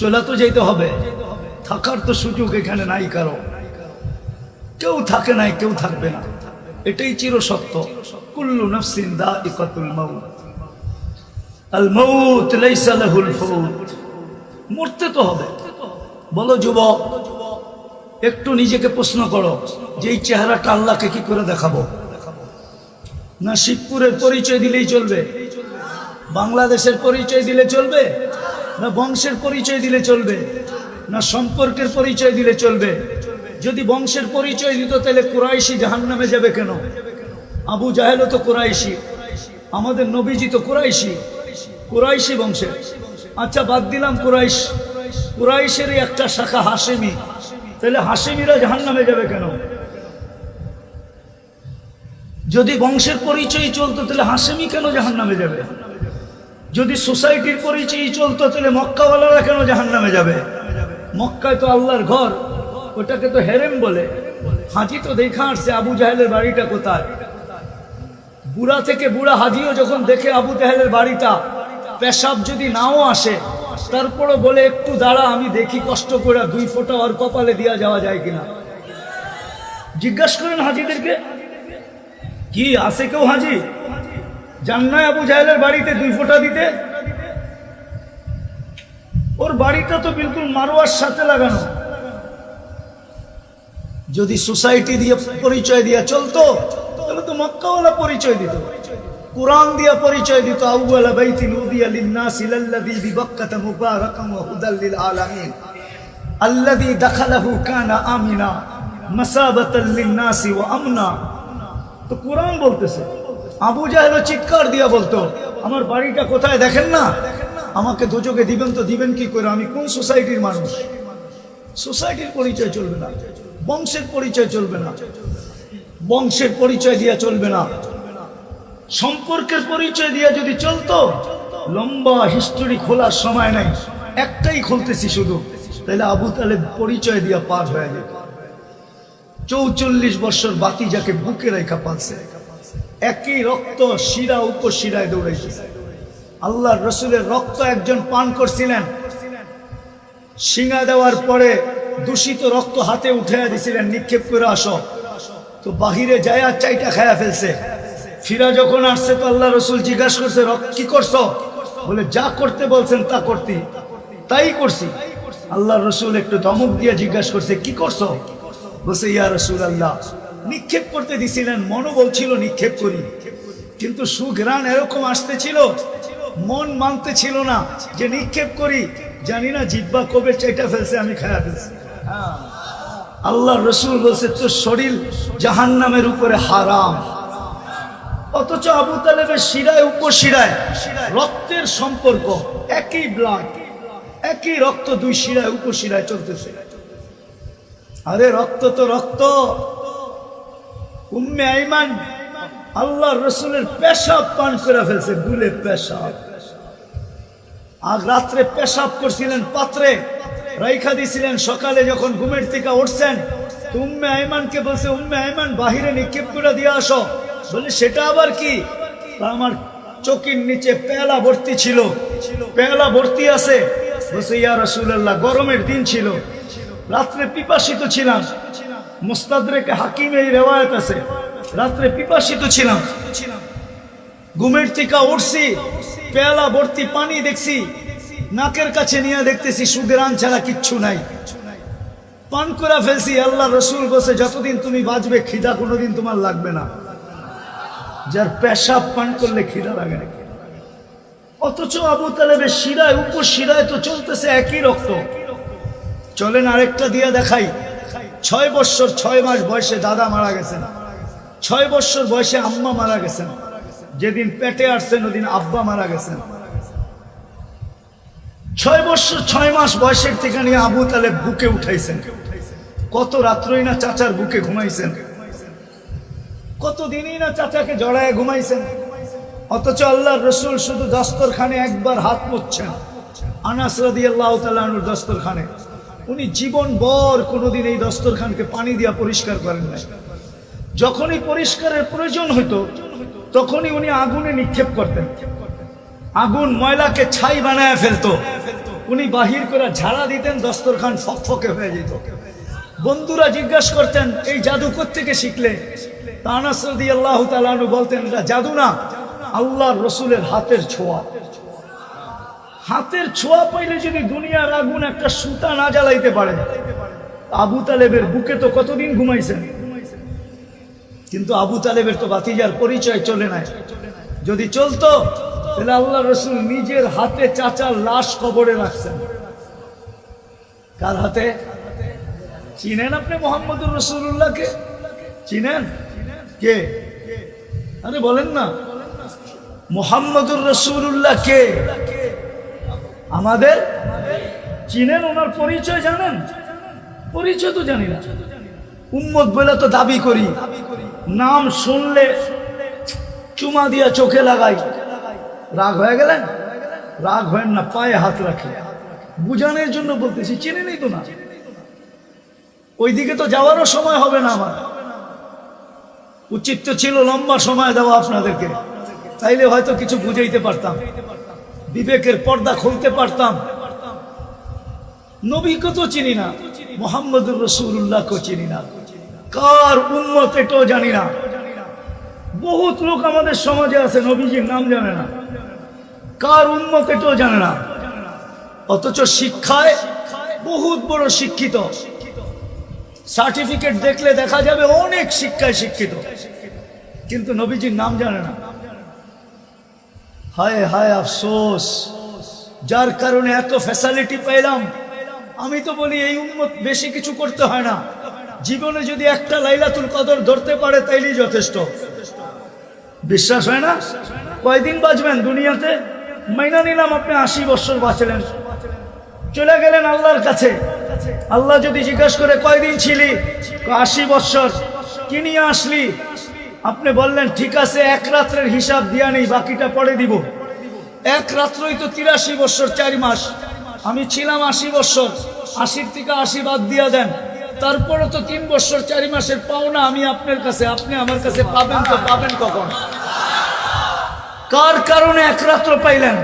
চলে তো যেতে হবে। থাকার তো সুযোগ এখানে নাই কারও। কেউ থাকে নাই, কেউ থাকবে না। এটাই চির সত্য কুল্লু নফসিন দা ইকাতুল মাউত। আল মাউত লাইসা লাহুল ফাউত মরতে তো হবে। বলো যুবক, একটু নিজেকে প্রশ্ন করো যে এই চেহারাটা আল্লাহকে কি করে দেখাবো? না শিবপুরের পরিচয় দিলেই চলবে? বাংলাদেশের পরিচয় দিলে চলবে? না বংশের পরিচয় দিলে চলবে, না সম্পর্কের পরিচয় দিলে চলবে। যদি বংশের পরিচয় দিত, তাহলে কুরাইশি জাহান নামে যাবে কেন? আবু জাহেলও তো কুরাইশি, আমাদের নবীজি তো কুরাইশি। কুরাইশি বংশের। আচ্ছা বাদ দিলাম কুরাইশ। কুরাইশেরই একটা শাখা হাসেমি তাহলে হাসেমিরা জাহান নামে যাবে কেন? যদি বংশের পরিচয় চলতো, তাহলে হাসেমি কেন জাহান নামে যাবে? যদি সোসাইটির পরিচয় চলতো, তাহলে মক্কাওয়ালারা কেন জাহান নামে যাবে? মক্কায় তো আল্লাহর ঘর, ওটাকে তো হেরেম বলে। হাজি তো দেখা আসছে, আবু জাহেলের বাড়িটা কোথায়? বুড়া থেকে বুড়া হাজিও যখন দেখে আবু জাহেলের বাড়িটা, পেশাব যদি নাও আসে তারপরে বলে, একটু দাঁড়া, আমি দেখি কষ্ট করে দুই ফোঁটা ওর কপালে দিয়া যাওয়া যায় কিনা? জিজ্ঞাসা করেন হাজিদেরকে, কি, আছে কেউ হাজি? জান্নায় আবু জাহেলের বাড়িতে দুই ফোঁটা দিতে? ওর বাড়িটা তো বিলকুল মারোয়ার সাথে লাগানো। যদি সোসাইটি দিয়ে পরিচয় দিয়ে চলতো, তাহলে তো মক্কাওয়ালা পরিচয় দিত। কোরআন দিয়া পরিচয় দিত, আউয়ালা বাইতিন তো কোরআন বলতেছে আবু জাহেলও চিৎকার দিয়া বলতো, আমার বাড়িটা কোথায় দেখেন না? আমাকে দুযোগে দিবেন তো দিবেন কি করে? আমি কোন সোসাইটির মানুষ? সোসাইটির পরিচয় চলবে না, বংশের পরিচয় চলবে না, বংশের পরিচয় দিয়া চলবে না। সম্পর্কের পরিচয় দিয়া যদি চলতো, লম্বা হিস্টোরি খোলার সময় নাই, একটাই খুলতেছি শুধু, তাহলে আবু তালেব পরিচয় দিয়া পার হয়ে যেত চৌচল্লিশ বছর বাতি যাকে বুকে রেখা পালছে। একই রক্ত শিরা উপশিরায় দৌড়াইছে। আল্লাহ রসুলের রক্ত একজন পান করছিলেন। শিঙা দেওয়ার পরে দূষিত রক্ত হাতে উঠে দিছিলেন, নিক্ষেপ করে আসো। তো বাহিরে যায় চাইটা খায়া ফেলছে। ফিরা যখন আসছে তো আল্লাহ রসুল জিজ্ঞাসা করছে কি করছ? বলে, যা করতে বলছেন তা করতে তাই করছি। আল্লাহ রসুল একটু ধমক দিয়ে জিজ্ঞাসা করছে, কি করছ? বলছে, ইয়া রসুল আল্লাহ নিক্ষেপ করতে দিছিলেন মনও বলছিল নিক্ষেপ করি। কিন্তু সুঘ্রাণ এরকম আসতেছিল, মন মানতে ছিল না যে নিক্ষেপ করি। জানি না জিব্বা কবে চাইটা ফেলছে, আমি খায়া ফেলছি। আল্লাহ রসুল বলছে, তোর শরীর জাহান নামের উপরে হারাম। অথচ আবু তালেবের শিরায়, উপশিরায় রক্তের সম্পর্ক, একই ব্লাড একই রক্ত দুই শিরায়, উপশিরায় চলতেছে। আরে রক্ত তো রক্ত। উম্মে আইমান আল্লাহ রসুলের পেশাব পান করে ফেলছে গুলে পেশাব। আগ রাত্রে পেশাব করছিলেন পাত্রে, রাইখা দিছিলেন সকালে যখন ঘুমের থেকে উঠছেন, তো উম্মে আইমানকে বলছে, উম্মে আইমান, বাহিরে নিক্ষেপ করে দিয়ে আসো। বলে, সেটা আবার কি? আমার চকির নিচে পেলা ভর্তি ছিল পেলা ভর্তি আছে। বলছে, ইয়া রসুল্লাহ গরমের দিন ছিল। রাত্রে পিপাসিত ছিলাম। মুস্তাদরেকে হাকিম এই রেওয়ায়ত আছে। রাত্রে পিপাসিত ছিলাম। ঘুমের থেকে উঠছি, পেয়ালা ভর্তি পানি দেখছি, নাকের কাছে নিয়ে দেখতেছি সুগেরান ছাড়া কিচ্ছু নাই। পান করে ফেলছি আল্লাহ রসুল বসে যতদিন তুমি বাঁচবে, খিদা কোনোদিন তোমার লাগবে না। যার পেশাব পান করলে খিদা লাগে না অথচ আবু তালেবের শিরায়, উপর শিরায় তো চলতেছে একই রক্ত। চলেন আরেকটা দিয়ে দেখাই। ছয় বৎসর ছয় মাস বয়সে দাদা মারা গেছেন। ছয় বৎসর বয়সে আম্মা মারা গেছেন। যেদিন পেটে আসছেন, ওদিন আব্বা মারা গেছেন। ছয় বৎসর ছয় মাস বয়সের থেকে নিয়ে আবু তালে বুকে উঠাইছেন। কত রাত্রই না চাচার বুকে ঘুমাইছেন। কত দিনই না চাচাকে জড়ায় ঘুমাইছেন। অথচ আল্লাহ রসুল শুধু দস্তরখানে একবার হাত মুচ্ছেন আনাস রাদি আল্লাহ তালুর দস্তরখানে। উনি জীবন বর কোনোদিন এই দস্তরখানকে পানি দিয়া পরিষ্কার করেন নাই। যখনই পরিষ্কারের প্রয়োজন হইতো, তখনই উনি আগুনে নিক্ষেপ করতেন। আগুন ময়লাকে ছাই বানায় ফেলতো। উনি বাহির করে ঝাড়া দিতেন, দস্তরখান ফকফকে হয়ে যেত। বন্ধুরা জিজ্ঞাসা করতেন, এই জাদু থেকে শিখলে? তানাসরদি আল্লাহ তালানু বলতেন, এটা জাদু না, আল্লাহর রসুলের হাতের ছোঁয়া। হাতের ছোঁয়া পাইলে যদি দুনিয়ার আগুন একটা সুতা না জ্বালাইতে পারে, আবু তালেবের বুকে তো কতদিন ঘুমাইছেন? কিন্তু আবু তালেবের তো বাতিজার পরিচয় চলে নাই। যদি চলতো, তাহলে আল্লাহ রসুল নিজের হাতে চাচার লাশ কবরে রাখছেন। কার হাতে? চিনেন আপনি মোহাম্মদুর রসুল্লাহকে চিনেন? কে? আরে বলেন না। মোহাম্মদুর রসুল্লাহ কে? আমাদের চিনেন, ওনার পরিচয় জানেন? পরিচয় তো জানি না। উম্মত বলে তো দাবি করি। নাম শুনলে চুমা দিয়া চোখে লাগাই। রাগ হয়ে গেলেন? রাগ হয় না, পায়ে হাত রাখে। বুঝানোর জন্য বলতেছি চিনে নেই তো না? ওইদিকে তো যাওয়ারও সময় হবে না আমার। উচিত তো ছিল লম্বা সময় দেওয়া আপনাদেরকে। তাইলে হয়তো কিছু বুঝাইতে পারতাম। বিবেকের পর্দা খুলতে পারতাম। নবীকে তো চিনি না, মোহাম্মদুর রসুল্লাহকে চিনি না। কার উন্মত এটাও জানি না। বহুত লোক আমাদের সমাজে আছে, নবীজির নাম জানে না। কার উন্মত এটাও জানে না। অথচ শিক্ষায় বহুত বড় শিক্ষিত। সার্টিফিকেট দেখলে দেখা যাবে অনেক শিক্ষায় শিক্ষিত। কিন্তু নবীজির নাম জানে না। হায় হায় আফসোস, যার কারণে এত ফ্যাসিলিটি পেলাম আমি তো বলি, এই উন্মত বেশি কিছু করতে হয় না। জীবনে যদি একটা লাইলাতুল কদর ধরতে পারে, তাইলেই যথেষ্ট। বিশ্বাস হয় না? কয়দিন বাঁচবেন দুনিয়াতে? মাইনা নিলাম আপনি আশি বছর বাঁচলেন। চলে গেলেন আল্লাহর কাছে। আল্লাহ যদি জিজ্ঞাসা করে, কয়দিন ছিলি? আশি বৎসর কি নিয়ে আসলি? আপনি বললেন, ঠিক আছে, এক রাত্রের হিসাব দিয়া নেই, বাকিটা পরে দিব। এক রাত্রই তো তিরাশি বছর চারি মাস। আমি ছিলাম আশি বছর আশির থেকে আশি বাদ দিয়া দেন। তারপরে তো তিন বছর চারি মাসের পাওনা আমি আপনার কাছে, আপনি আমার কাছে পাবেন তো পাবেন কখন? কার কারণে এক রাত্র পাইলেন?